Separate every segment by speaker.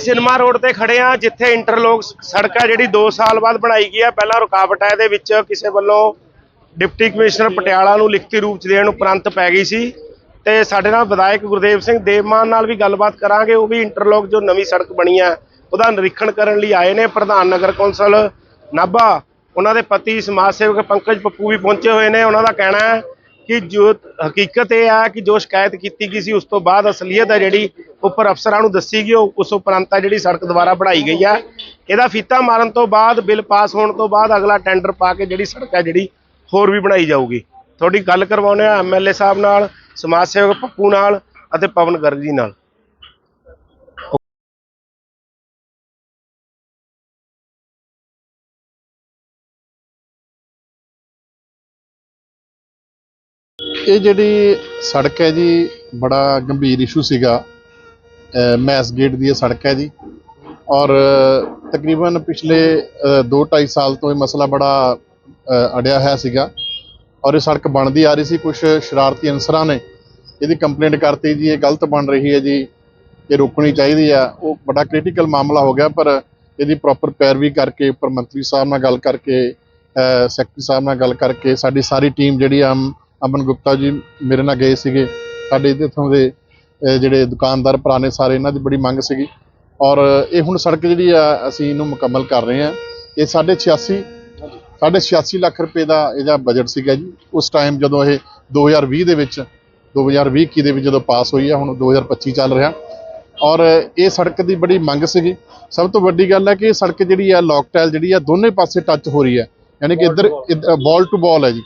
Speaker 1: Cinema road ਤੇ ਖੜੇ ਆ, ਜਿੱਥੇ ਇੰਟਰਲੋਕ ਸੜਕ ਆ ਜਿਹੜੀ 2 ਸਾਲ ਬਾਅਦ ਬਣਾਈ ਗਈ ਆ। ਪਹਿਲਾਂ ਰੁਕਾਵਟ ਹੈ ਇਹਦੇ ਵਿੱਚ ਕਿਸੇ ਵੱਲੋਂ ਡਿਪਟੀ ਕਮਿਸ਼ਨਰ ਪਟਿਆਲਾ ਨੂੰ ਲਿਖਤੀ ਰੂਪ ਚ ਦੇਣ ਉਪਰੰਤ ਪੈ ਗਈ ਸੀ। ਤੇ ਸਾਡੇ ਨਾਲ ਵਿਧਾਇਕ ਗੁਰਦੇਵ ਸਿੰਘ ਦੇਵਮਾਨ ਨਾਲ ਵੀ ਗੱਲਬਾਤ ਕਰਾਂਗੇ। ਉਹ ਵੀ ਇੰਟਰਲੋਕ ਜੋ ਨਵੀਂ ਸੜਕ ਬਣੀ ਆ, ਉਹਦਾ ਨਿਰੀਖਣ ਕਰਨ ਲਈ ਆਏ ਨੇ। ਪ੍ਰਧਾਨ ਨਗਰ ਕੌਂਸਲ ਨਾਭਾ, ਉਹਨਾਂ ਦੇ ਪਤੀ, ਸਮਾਜ ਸੇਵਕ ਪੰਕਜ ਪੱਪੂ ਵੀ ਪਹੁੰਚੇ ਹੋਏ ਨੇ। ਉਹਨਾਂ ਦਾ ਕਹਿਣਾ ਹੈ ਕਿ ਜੋ ਹਕੀਕਤ ਇਹ ਹੈ ਕਿ ਜੋ ਸ਼ਿਕਾਇਤ ਕੀਤੀ ਗਈ ਸੀ, ਉਸ ਤੋਂ ਬਾਅਦ ਅਸਲੀਅਤ ਹੈ ਜਿਹੜੀ, ਉੱਪਰ ਅਫਸਰਾਂ ਨੂੰ ਦੱਸੀ ਗਈ, ਉਹ ਉਸ ਉਪਰੰਤ ਹੈ ਜਿਹੜੀ ਸੜਕ ਦੁਬਾਰਾ ਬਣਾਈ ਗਈ ਹੈ ਇਹਦਾ ਫੀਤਾ ਮਾਰਨ ਤੋਂ ਬਾਅਦ, ਬਿੱਲ ਪਾਸ ਹੋਣ ਤੋਂ ਬਾਅਦ ਅਗਲਾ ਟੈਂਡਰ ਪਾ ਕੇ ਜਿਹੜੀ ਸੜਕ ਹੈ ਜਿਹੜੀ, ਹੋਰ ਵੀ ਬਣਾਈ ਜਾਊਗੀ। ਤੁਹਾਡੀ ਗੱਲ ਕਰਵਾਉਂਦੇ ਆ ਐਮਐਲਏ ਸਾਹਿਬ ਨਾਲ, ਸਮਾਜ ਸੇਵਕ ਪੱਪੂ ਨਾਲ ਅਤੇ ਪਵਨ ਗਰਗ ਜੀ ਨਾਲ।
Speaker 2: ਇਹ ਜਿਹੜੀ ਸੜਕ ਹੈ ਜੀ, ਬੜਾ ਗੰਭੀਰ ਇਸ਼ੂ ਸੀਗਾ। ਅਹ ਮੈਸ ਗੇਟ ਦੀ ਇਹ ਸੜਕ ਹੈ ਜੀ। ਔਰ ਤਕਰੀਬਨ ਪਿਛਲੇ 2-2.5 ਸਾਲ ਤੋਂ ਇਹ ਮਸਲਾ ਬੜਾ ਅੜਿਆ ਹੋਇਆ ਸੀਗਾ। ਔਰ ਇਹ ਸੜਕ ਬਣਦੀ ਆ ਰਹੀ ਸੀ ਕੁਝ ਸ਼ਰਾਰਤੀ ਅਨਸਰਾਂ ਨੇ ਇਹਦੀ ਕੰਪਲੇਂਟ ਕਰਤੀ ਜੀ, ਇਹ ਗਲਤ ਬਣ ਰਹੀ ਹੈ ਜੀ, ਇਹ ਰੋਕਣੀ ਚਾਹੀਦੀ ਆ। ਉਹ ਬੜਾ ਕ੍ਰਿਟੀਕਲ ਮਾਮਲਾ ਹੋ ਗਿਆ, ਪਰ ਇਹਦੀ ਪ੍ਰੋਪਰ ਪੈਰਵੀ ਕਰਕੇ, ਉੱਪਰ ਮੰਤਰੀ ਸਾਹਿਬ ਨਾਲ ਗੱਲ ਕਰਕੇ ਸੈਕਟਰੀ ਸਾਹਿਬ ਨਾਲ ਗੱਲ ਕਰਕੇ ਸਾਡੀ ਸਾਰੀ ਟੀਮ ਜਿਹੜੀ ਆ ਅਮਨ ਗੁਪਤਾ ਜੀ ਮੇਰੇ ਨਾਲ ਗਏ ਸੀਗੇ। ਸਾਡੇ ਇੱਥੋਂ ਦੇ ਜਿਹੜੇ ਦੁਕਾਨਦਾਰ ਪੁਰਾਣੇ ਸਾਰੇ, ਇਹਨਾਂ ਦੀ ਬੜੀ ਮੰਗ ਸੀਗੀ। ਔਰ ਇਹ ਹੁਣ ਸੜਕ ਜਿਹੜੀ ਆ, ਅਸੀਂ ਇਹਨੂੰ ਮੁਕੰਮਲ ਕਰ ਰਹੇ ਹਾਂ। ਇਹ ਸਾਢੇ 86 ਸਾਢੇ 86 ਲੱਖ ਰੁਪਏ ਦਾ ਇਹਦਾ ਬਜਟ ਸੀਗਾ ਜੀ। ਉਸ ਟਾਈਮ ਜਦੋਂ ਇਹ 2020 ਦੇ ਵਿੱਚ 2020 21 ਦੇ ਵਿੱਚ ਜਦੋਂ ਪਾਸ ਹੋਈ ਆ, ਹੁਣ 2025 ਚੱਲ ਰਿਹਾ। ਔਰ ਇਹ ਸੜਕ ਦੀ ਬੜੀ ਮੰਗ ਸੀਗੀ। ਸਭ ਤੋਂ ਵੱਡੀ ਗੱਲ ਹੈ ਕਿ ਇਹ ਸੜਕ ਜਿਹੜੀ ਆ ਲੌਕਟੈਲ ਜਿਹੜੀ ਆ, ਦੋਨੇ ਪਾਸੇ ਟੱਚ ਹੋ ਰਹੀ ਹੈ। ਯਾਨੀ ਕਿ ਇੱਧਰ ਬਾਲ ਟੂ ਬਾਲ ਹੈ ਜੀ।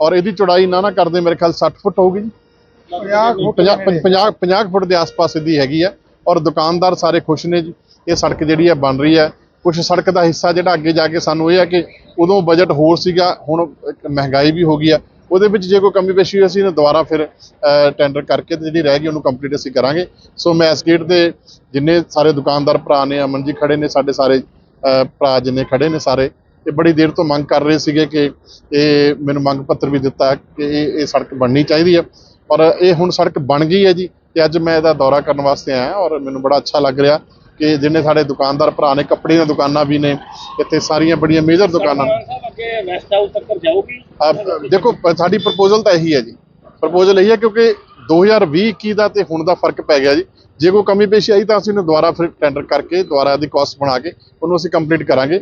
Speaker 2: ਔਰ ਇਹਦੀ ਚੌੜਾਈ ਨਾ ਨਾ ਕਰਦੇ ਮੇਰੇ ਖਿਆਲ 60 ਫੁੱਟ ਹੋਊਗੀ ਜੀ। 50 50 50 ਫੁੱਟ ਦੇ ਆਸ-ਪਾਸ ਇਹਦੀ ਹੈਗੀ ਆ। ਔਰ ਦੁਕਾਨਦਾਰ ਸਾਰੇ ਖੁਸ਼ ਨੇ ਜੀ। ਇਹ ਸੜਕ ਜਿਹੜੀ ਆ ਬਣ ਰਹੀ ਹੈ ਕੁਝ ਸੜਕ ਦਾ ਹਿੱਸਾ ਜਿਹੜਾ ਅੱਗੇ ਜਾ ਕੇ ਸਾਨੂੰ ਇਹ ਹੈ ਕਿ ਉਦੋਂ ਬਜਟ ਹੋਰ ਸੀਗਾ ਹੁਣ ਮਹਿੰਗਾਈ ਵੀ ਹੋ ਗਈ ਆ। ਉਹਦੇ ਵਿੱਚ ਜੇ ਕੋਈ ਕਮੀ ਪੇਸ਼ੀ ਹੋਈ ਅਸੀਂ ਇਹਨੂੰ ਦੁਬਾਰਾ ਫਿਰ ਟੈਂਡਰ ਕਰਕੇ ਤੇ ਜਿਹੜੀ ਰਹਿ ਗਈ ਉਹਨੂੰ ਕੰਪਲੀਟ ਅਸੀਂ ਕਰਾਂਗੇ। ਸੋ ਮੈਸ ਗੇਟ ਦੇ ਜਿੰਨੇ ਸਾਰੇ ਦੁਕਾਨਦਾਰ ਭਰਾ ਨੇ ਅਮਨ ਜੀ ਖੜੇ ਨੇ ਸਾਡੇ ਸਾਰੇ ਭਰਾ ਜਿੰਨੇ ਖੜੇ ਨੇ ਸਾਰੇ ਇਹ ਬੜੀ ਦੇਰ ਤੋਂ ਮੰਗ ਕਰ ਰਹੇ ਸੀਗੇ ਕਿ ਇਹ ਮੈਨੂੰ ਮੰਗ ਪੱਤਰ ਵੀ ਦਿੱਤਾ ਕਿ ਇਹ ਇਹ ਸੜਕ ਬਣਨੀ ਚਾਹੀਦੀ ਹੈ ਔਰ ਇਹ ਹੁਣ ਸੜਕ ਬਣ ਗਈ ਹੈ ਜੀ ਤੇ ਅੱਜ ਮੈਂ ਇਹਦਾ ਦੌਰਾ ਕਰਨ ਵਾਸਤੇ ਆਇਆ ਔਰ ਮੈਨੂੰ ਬੜਾ ਅੱਛਾ ਲੱਗ ਰਿਹਾ ਕਿ ਜਿੰਨੇ ਸਾਡੇ ਦੁਕਾਨਦਾਰ ਭਰਾ ਨੇ ਕੱਪੜੇ ਦੀਆਂ ਦੁਕਾਨਾਂ ਵੀ ਨੇ ਇੱਥੇ ਸਾਰੀਆਂ ਬੜੀਆਂ ਮੇਜਰ ਦੁਕਾਨਾਂ ਨੇ।
Speaker 1: ਅੱਗੇ ਵੈਸਟ ਹਾਊਸ ਤੱਕ ਜਾਊਗੀ?
Speaker 2: ਆਪ ਦੇਖੋ ਸਾਡੀ ਪ੍ਰਪੋਜ਼ਲ ਤਾਂ ਇਹੀ ਹੈ ਜੀ। ਪ੍ਰਪੋਜ਼ਲ ਇਹੀ ਹੈ ਕਿਉਂਕਿ 2020 21 ਦਾ ਤੇ ਹੁਣ ਦਾ ਫ਼ਰਕ ਪੈ ਗਿਆ ਜੀ। ਜੇ ਕੋਈ ਕਮੀ ਪੇਸ਼ੀ ਆਈ ਤਾਂ ਅਸੀਂ ਉਹਨੂੰ ਦੁਬਾਰਾ ਫਿਰ ਟੈਂਡਰ ਕਰਕੇ ਦੁਬਾਰਾ ਦੀ ਕਾਸਟ ਬਣਾ ਕੇ ਉਹਨੂੰ ਅਸੀਂ ਕੰਪਲੀਟ ਕਰਾਂਗੇ।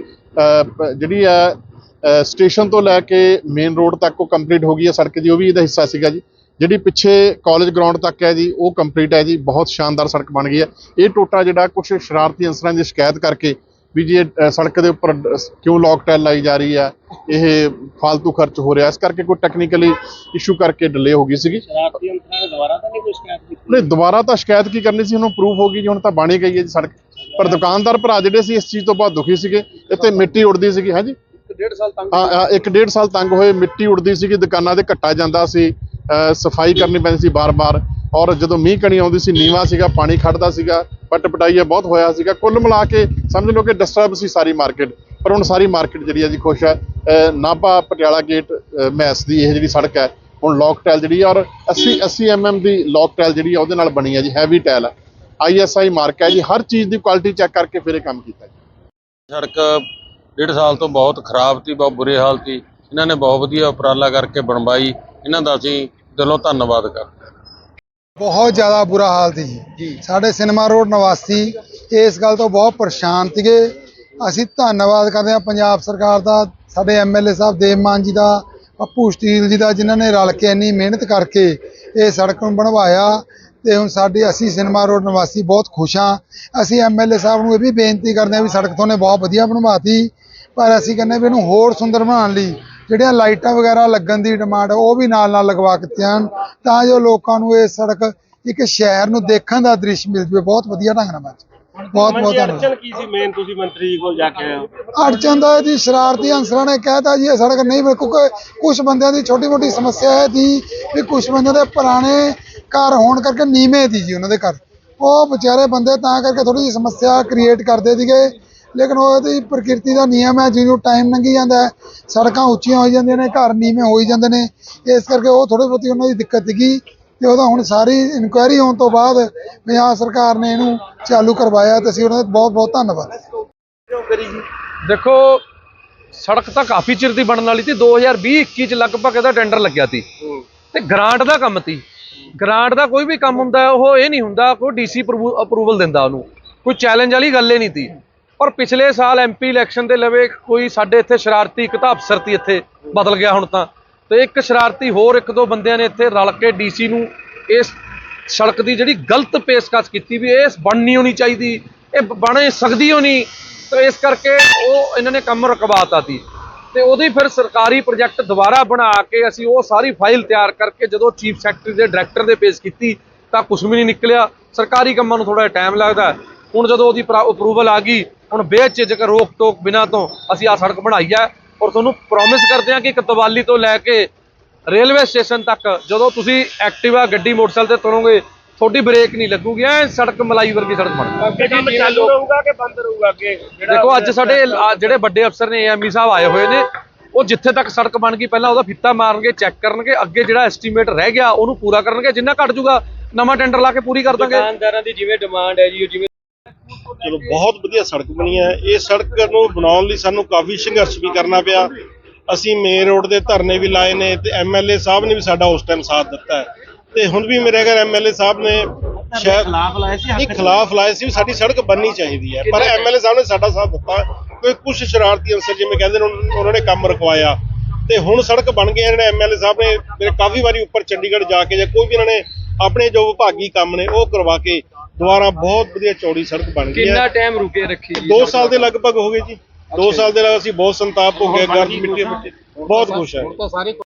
Speaker 2: ਜਿਹੜੀ ਹੈ ਸਟੇਸ਼ਨ ਤੋਂ ਲੈ ਕੇ ਮੇਨ ਰੋਡ ਤੱਕ ਉਹ ਕੰਪਲੀਟ ਹੋ ਗਈ ਹੈ ਸੜਕ ਦੀ, ਉਹ ਵੀ ਇਹਦਾ ਹਿੱਸਾ ਸੀਗਾ ਜੀ। ਜਿਹੜੀ ਪਿੱਛੇ ਕਾਲਜ ਗਰਾਊਂਡ ਤੱਕ ਹੈ ਜੀ, ਉਹ ਕੰਪਲੀਟ ਹੈ ਜੀ। ਬਹੁਤ ਸ਼ਾਨਦਾਰ ਸੜਕ ਬਣ ਗਈ ਹੈ। ਇਹ ਟੋਟਾ ਜਿਹੜਾ ਕੁਝ ਸ਼ਰਾਰਤੀ ਅਨਸਰਾਂ ਦੀ ਸ਼ਿਕਾਇਤ ਕਰਕੇ ਵੀ ਜੀ ਸੜਕ ਦੇ ਉੱਪਰ ਕਿਉਂ ਲੌਕ ਟੈਲ ਲਾਈ ਜਾ ਰਹੀ ਹੈ ਇਹ ਫालतू ਖਰਚ ਹੋ ਰਿਹਾ ਇਸ ਕਰਕੇ ਕੋਈ ਟੈਕਨੀਕਲੀ ਇਸ਼ੂ ਕਰਕੇ ਡਿਲੇ ਹੋ ਗਈ ਸੀਗੀ।
Speaker 1: ਸ਼ਰਾਰਤੀ ਅੰਤਰਾਂ ਨੇ ਦੁਬਾਰਾ ਤਾਂ ਨਹੀਂ ਕੋਈ ਸ਼ਿਕਾਇਤ ਕੀਤੀ?
Speaker 2: ਨਹੀਂ ਦੁਬਾਰਾ ਤਾਂ ਸ਼ਿਕਾਇਤ ਕੀ ਕਰਨੀ ਸੀ ਉਹਨੂੰ ਪ੍ਰੂਫ ਹੋ ਗਈ ਜੀ ਹੁਣ ਤਾਂ ਬਣ ਗਈ ਹੈ ਜੀ ਸੜਕ। ਪਰ ਦੁਕਾਨਦਾਰ ਭਰਾ ਜਿਹੜੇ ਸੀ ਇਸ ਚੀਜ਼ ਤੋਂ ਬਹੁਤ ਦੁਖੀ ਸੀਗੇ ਇੱਥੇ ਮਿੱਟੀ ਉੜਦੀ ਸੀਗੀ ਹਾਂਜੀ।
Speaker 1: ਡੇਢ ਸਾਲ ਤੰਗ
Speaker 2: ਹਾਂ ਇੱਕ ਡੇਢ ਸਾਲ ਤੰਗ ਹੋਏ ਮਿੱਟੀ ਉੜਦੀ ਸੀਗੀ ਦੁਕਾਨਾਂ ਤੇ ਘੱਟਾ ਜਾਂਦਾ ਸੀ ਸਫ਼ਾਈ ਕਰਨੀ ਪੈਂਦੀ ਸੀ ਬਾਰ-ਬਾਰ। ਔਰ ਜਦੋਂ ਮੀਂਹ ਕਣੀ ਆਉਂਦੀ ਸੀ ਨੀਵਾ ਸੀਗਾ ਪਾਣੀ ਖੜਦਾ ਸੀਗਾ ਪਟ ਪਟਾਈਆ ਬਹੁਤ ਹੋਇਆ ਸੀਗਾ। ਕੁੱਲ ਮਿਲਾ ਕੇ ਸਮਝ ਲਓ ਕਿ ਡਿਸਟਰਬ ਸੀ ਸਾਰੀ ਮਾਰਕੀਟ ਪਰ ਹੁਣ ਸਾਰੀ ਮਾਰਕੀਟ ਜਿਹੜੀ ਹੈ ਜੀ ਖੁਸ਼ ਹੈ। ਨਾਭਾ ਪਟਿਆਲਾ ਗੇਟ ਮੈਸ ਦੀ ਇਹ ਜਿਹੜੀ ਸੜਕ ਹੈ, ਹੁਣ ਲੌਕ ਟੈਲ ਜਿਹੜੀ ਹੈ ਔਰ 80 80 mm ਦੀ ਲੌਕ ਟੈਲ ਜਿਹੜੀ ਹੈ ਉਹਦੇ ਨਾਲ ਬਣੀ ਹੈ ਜੀ ਹੈਵੀ ਟੈਲ ਹੈ ਆਈਐਸਆਈ ਮਾਰਕ ਹੈ ਜੀ, ਹਰ ਚੀਜ਼ ਦੀ ਕੁਆਲਿਟੀ ਚੈੱਕ ਕਰਕੇ ਫਿਰ ਇਹ ਕੰਮ ਕੀਤਾ ਜੀ।
Speaker 3: ਸੜਕ ਡੇਢ ਸਾਲ ਤੋਂ ਬਹੁਤ ਖਰਾਬ ਸੀ, ਬਹੁਤ ਬੁਰੇ ਹਾਲ ਸੀ। ਇਹਨਾਂ ਨੇ ਬਹੁਤ ਵਧੀਆ ਉਪਰਾਲਾ ਕਰਕੇ ਬਣਵਾਈ। ਇਹਨਾਂ ਦਾ ਅਸੀਂ ਦਿਲੋਂ ਧੰਨਵਾਦ ਕਰਦੇ ਹਾਂ।
Speaker 4: ਬਹੁਤ ਜ਼ਿਆਦਾ ਬੁਰਾ ਹਾਲ ਸੀ ਜੀ। ਸਾਡੇ ਸਿਨੇਮਾ ਰੋਡ ਨਿਵਾਸੀ ਇਸ ਗੱਲ ਤੋਂ ਬਹੁਤ ਪਰੇਸ਼ਾਨ ਸੀਗੇ। ਅਸੀਂ ਧੰਨਵਾਦ ਕਰਦੇ ਹਾਂ ਪੰਜਾਬ ਸਰਕਾਰ ਦਾ ਸਾਡੇ ਐਮਐਲਏ ਸਾਹਿਬ ਦੇਵਮਾਨ ਜੀ ਦਾ ਪੱਪੂ ਸਟੀਲ ਜੀ ਦਾ ਜਿਨ੍ਹਾਂ ਨੇ ਰਲ ਕੇ ਇੰਨੀ ਮਿਹਨਤ ਕਰਕੇ ਇਹ ਸੜਕ ਨੂੰ ਬਣਵਾਇਆ। ਤੇ ਹੁਣ ਸਾਡੇ ਅਸੀਂ ਸਿਨੇਮਾ ਰੋਡ ਨਿਵਾਸੀ ਬਹੁਤ ਖੁਸ਼ ਹਾਂ। ਅਸੀਂ ਐਮਐਲਏ ਸਾਹਿਬ ਨੂੰ ਇਹ ਵੀ ਬੇਨਤੀ ਕਰਦੇ ਹਾਂ ਵੀ ਸੜਕ ਤੋਂ ਨੇ ਬਹੁਤ ਵਧੀਆ ਬਣਵਾਤੀ। ਪਰ ਅਸੀਂ ਕਹਿੰਦੇ ਵੀ ਇਹਨੂੰ ਹੋਰ ਸੁੰਦਰ ਬਣਾਉਣ ਲਈ ਜਿਹੜੀਆਂ ਲਾਈਟਾਂ ਵਗੈਰਾ ਲੱਗਣ ਦੀ ਡਿਮਾਂਡ ਉਹ ਵੀ ਨਾਲ ਨਾਲ ਲਗਵਾ ਕੇ ਜਾਣ ਤਾਂ ਜੋ ਲੋਕਾਂ ਨੂੰ ਇਹ ਸੜਕ ਇੱਕ ਸ਼ਹਿਰ ਨੂੰ ਦੇਖਣ ਦਾ ਦ੍ਰਿਸ਼ ਮਿਲ ਜਵੇ। ਬਹੁਤ ਵਧੀਆ ਢੰਗ ਨਾਲ ਬਣ ਬਹੁਤ ਬਹੁਤ
Speaker 1: ਅੜਚਨ ਕੀ ਸੀ ਮੇਨ ਤੁਸੀਂ ਮੰਤਰੀ ਜੀ ਕੋਲ ਜਾ ਕੇ ਆਏ ਹੋ।
Speaker 4: ਅੜਚਨ ਦਾ ਇਹਦੀ ਸ਼ਰਾਰਤੀ ਅਨਸਰਾਂ ਨੇ ਕਹਿਤਾ ਜੀ ਇਹ ਸੜਕ ਨਹੀਂ ਕਿਉਂਕਿ ਕੁਝ ਬੰਦਿਆਂ ਦੀ ਛੋਟੀ ਮੋਟੀ ਸਮੱਸਿਆ ਹੈ ਦੀ ਵੀ ਕੁਝ ਬੰਦਿਆਂ ਦੇ ਪੁਰਾਣੇ ਘਰ ਹੋਣ ਕਰਕੇ ਨੀਵੇਂ ਦੀ ਜੀ ਉਹਨਾਂ ਦੇ ਘਰ। ਉਹ ਵਿਚਾਰੇ ਬੰਦੇ ਤਾਂ ਕਰਕੇ ਥੋੜੀ ਜਿਹੀ ਸਮੱਸਿਆ ਕ੍ਰੀਏਟ ਕਰਦੇ ਸੀਗੇ। ਲੇਕਿਨ ਉਹ ਇਹਦੀ ਪ੍ਰਕਿਰਤੀ ਦਾ ਨਿਯਮ ਹੈ ਜਿਉਂ ਟਾਈਮ ਲੰਘੀ ਜਾਂਦਾ ਹੈ, ਸੜਕਾਂ ਉੱਚੀਆਂ ਹੋਈ ਜਾਂਦੀਆਂ ਨੇ, ਘਰ ਨੀਵੇਂ ਹੋਈ ਜਾਂਦੇ ਨੇ, ਇਸ ਕਰਕੇ ਉਹ ਥੋੜੀ ਬਹੁਤੀ ਉਹਨਾਂ ਦੀ ਦਿੱਕਤ ਸੀਗੀ ਤੇ ਉਹਦਾ ਹੁਣ ਸਾਰੀ ਇਨਕੁਆਇਰੀ ਹੋਣ ਤੋਂ ਬਾਅਦ ਪੰਜਾਬ ਸਰਕਾਰ ਨੇ ਇਹਨੂੰ ਚਾਲੂ ਕਰਵਾਇਆ ਤੇ ਅਸੀਂ ਉਹਨਾਂ ਦਾ ਬਹੁਤ ਬਹੁਤ ਧੰਨਵਾਦ।
Speaker 5: ਦੇਖੋ, ਸੜਕ ਤਾਂ ਕਾਫੀ ਚਿਰ ਦੀ ਬਣਨ ਵਾਲੀ ਸੀ 2020-21 ਚ ਲਗਭਗ ਇਹਦਾ ਟੈਂਡਰ ਲੱਗਿਆ ਸੀ। ਤੇ ਗ੍ਰਾਂਟ ਦਾ ਕੰਮ ਸੀ। ਗ੍ਰਾਂਟ ਦਾ ਕੋਈ ਵੀ ਕੰਮ ਹੁੰਦਾ, ਉਹ ਇਹ ਨਹੀਂ ਹੁੰਦਾ, ਕੋਈ ਡੀਸੀ ਅਪਰੂਵਲ ਦਿੰਦਾ ਉਹਨੂੰ। ਕੋਈ ਚੈਲੰਜ ਵਾਲੀ ਗੱਲ ਹੀ ਨਹੀਂ ਸੀ। ਪਰ ਪਿਛਲੇ ਸਾਲ ਐਮਪੀ ਇਲੈਕਸ਼ਨ ਦੇ ਲਵੇ ਕੋਈ ਸਾਡੇ ਇੱਥੇ ਸ਼ਰਾਰਤੀ, ਇੱਕ ਤਾਂ ਅਫਸਰ ਸੀ ਇੱਥੇ, ਬਦਲ ਗਿਆ ਹੁਣ ਤਾਂ। ਤੇ ਇੱਕ ਸ਼ਰਾਰਤੀ ਹੋਰ ਇੱਕ ਦੋ ਬੰਦਿਆਂ ਨੇ ਇੱਥੇ ਰਲ ਕੇ ਡੀਸੀ ਨੂੰ ਇਸ ਸੜਕ ਦੀ ਜਿਹੜੀ ਗਲਤ ਪੇਸ਼ਕਸ਼ ਕੀਤੀ ਵੀ ਇਹ ਬਣਨੀ ਹੋਣੀ ਚਾਹੀਦੀ, ਇਹ ਬਣੇ ਸਕਦੀ ਹੋਣੀ ਨਹੀਂ ਤੇ ਇਸ ਕਰਕੇ ਉਹ ਇਹਨਾਂ ਨੇ ਕੰਮ ਰਕਵਾਤਾ ਸੀ। ਤੇ ਉਹਦੀ ਫਿਰ ਸਰਕਾਰੀ ਪ੍ਰੋਜੈਕਟ ਦੁਬਾਰਾ ਬਣਾ ਕੇ ਅਸੀਂ ਉਹ ਸਾਰੀ ਫਾਈਲ ਤਿਆਰ ਕਰਕੇ ਜਦੋਂ ਚੀਫ ਸੈਕਟਰੀ ਦੇ ਡਾਇਰੈਕਟਰ ਦੇ ਪੇਸ਼ ਕੀਤੀ, ਤਾਂ ਕੁਝ ਵੀ ਨਹੀਂ ਨਿਕਲਿਆ। ਸਰਕਾਰੀ ਕੰਮਾਂ ਨੂੰ ਥੋੜਾ ਟਾਈਮ ਲੱਗਦਾ। ਹੁਣ ਜਦੋਂ ਉਹਦੀ ਅਪਰੂਵਲ ਆ ਗਈ ਹੁਣ ਬੇਝਿਜਕ ਰੋਕ ਟੋਕ ਬਿਨਾਂ ਤੋਂ ਅਸੀਂ ਆ ਸੜਕ ਬਣਾਈ ਹੈ ਔਰ ਤੁਹਾਨੂੰ ਪ੍ਰੋਮਿਸ ਕਰਦੇ ਹਾਂ ਕਿ ਕਤਵਾਲੀ ਤੋਂ ਲੈ ਕੇ ਰੇਲਵੇ ਸਟੇਸ਼ਨ ਤੱਕ ਜਦੋਂ ਤੁਸੀਂ ਐਕਟਿਵਾ ਗੱਡੀ ਮੋਟਰਸਾਈਕਲ ਤੇ ਤੁਰੋਗੇ ਤੁਹਾਡੀ ਬ੍ਰੇਕ ਨਹੀਂ ਲੱਗੂਗੀ ਐ ਸੜਕ ਮਲਾਈ ਵਰਗੀ ਸੜਕ ਬਣ
Speaker 1: ਅੱਗੇ ਕੰਮ ਚਾਲੂ ਰਹੂਗਾ ਕਿ ਬੰਦ ਰਹੂਗਾ ਅੱਗੇ? ਜਿਹੜਾ
Speaker 5: ਦੇਖੋ ਅੱਜ ਸਾਡੇ ਜਿਹੜੇ ਵੱਡੇ ਅਫਸਰ ਨੇ ਏਐਮਈ ਸਾਹਿਬ ਆਏ ਹੋਏ ਨੇ ਉਹ ਜਿੱਥੇ ਤੱਕ ਸੜਕ ਬਣ ਗਈ ਪਹਿਲਾਂ ਉਹਦਾ ਫਿੱਤਾ ਮਾਰਨਗੇ ਚੈੱਕ ਕਰਨਗੇ ਅੱਗੇ ਜਿਹੜਾ ਐਸਟੀਮੇਟ ਰਹਿ ਗਿਆ ਉਹਨੂੰ ਪੂਰਾ ਕਰਨਗੇ ਜਿੰਨਾ ਘਟ ਜੂਗਾ ਨਵਾਂ ਟੈਂਡਰ ਲਾ ਕੇ ਪੂਰੀ ਕਰ ਦਾਂਗੇ।
Speaker 6: ਦੁਕਾਨਦਾਰਾਂ ਦੀ ਜਿਵੇਂ ਡਿਮਾਂਡ ਹੈ ਜੀ ਜਿਵੇਂ
Speaker 7: ਚਲੋ ਬਹੁਤ ਵਧੀਆ ਸੜਕ ਬਣੀ ਹੈ। ਇਹ ਸੜਕ ਨੂੰ ਬਣਾਉਣ ਲਈ ਸਾਨੂੰ ਕਾਫੀ ਸੰਘਰਸ਼ ਵੀ ਕਰਨਾ ਪਿਆ। ਅਸੀਂ ਮੇਨ ਰੋਡ ਦੇ ਧਰਨੇ ਵੀ ਲਾਏ ਨੇ ਤੇ ਐਮਐਲਏ ਸਾਹਿਬ ਨੇ ਵੀ ਸਾਡਾ ਉਸ ਟਾਈਮ ਸਾਥ ਦਿੱਤਾ ਹੈ। ਤੇ ਹੁਣ ਵੀ ਮੇਰੇ ਘਰ ਐਮਐਲਏ ਸਾਹਿਬ ਨੇ ਸ਼ਾਇਦ ਖਿਲਾਫ ਲਾਏ ਸੀ ਨਹੀਂ ਖਿਲਾਫ ਲਾਏ ਸੀ ਸਾਡੀ ਸੜਕ ਬਣਨੀ ਚਾਹੀਦੀ ਹੈ। ਪਰ ਐਮਐਲਏ ਸਾਹਿਬ ਨੇ ਸਾਡਾ ਸਾਥ ਦਿੱਤਾ। ਕੋਈ ਕੁਝ ਸ਼ਰਾਰਤੀ ਅਨਸਰ ਜਿਵੇਂ ਕਹਿੰਦੇ ਨੇ ਉਹਨਾਂ ਨੇ ਕੰਮ ਰਖਵਾਇਆ। ਤੇ ਹੁਣ ਸੜਕ ਬਣ ਗਈ ਹੈ ਜਿਹੜੇ ਐਮਐਲਏ ਸਾਹਿਬ ਨੇ ਮੇਰੇ ਕਾਫੀ ਵਾਰੀ ਉੱਪਰ ਚੰਡੀਗੜ੍ਹ ਜਾ ਕੇ ਜਾਂ ਕੋਈ ਵੀ ਇਹਨਾਂ ਨੇ ਆਪਣੇ ਜੋ ਵਿਭਾਗੀ ਕੰਮ ਨੇ ਉਹ ਕਰਵਾ ਕੇ ਦੁਬਾਰਾ ਬਹੁਤ ਵਧੀਆ ਚੌੜੀ ਸੜਕ ਬਣ ਗਈ
Speaker 6: ਕਿੰਨਾ
Speaker 7: ਹੈ
Speaker 6: ਟਾਈਮ ਰੁਕੇ ਰੱਖੀ ਜੀ?
Speaker 7: 2 ਸਾਲ ਦੇ ਲਗਭਗ ਹੋ ਗਏ ਜੀ। 2 ਸਾਲ ਦੇ ਨਾਲ ਅਸੀਂ ਬਹੁਤ ਸੰਤਾਪ ਹੋ ਗਏ ਗਰਮ ਮਿੱਟੀ ਮਿੱਟੀ। ਬਹੁਤ ਖੁਸ਼ ਹੈ।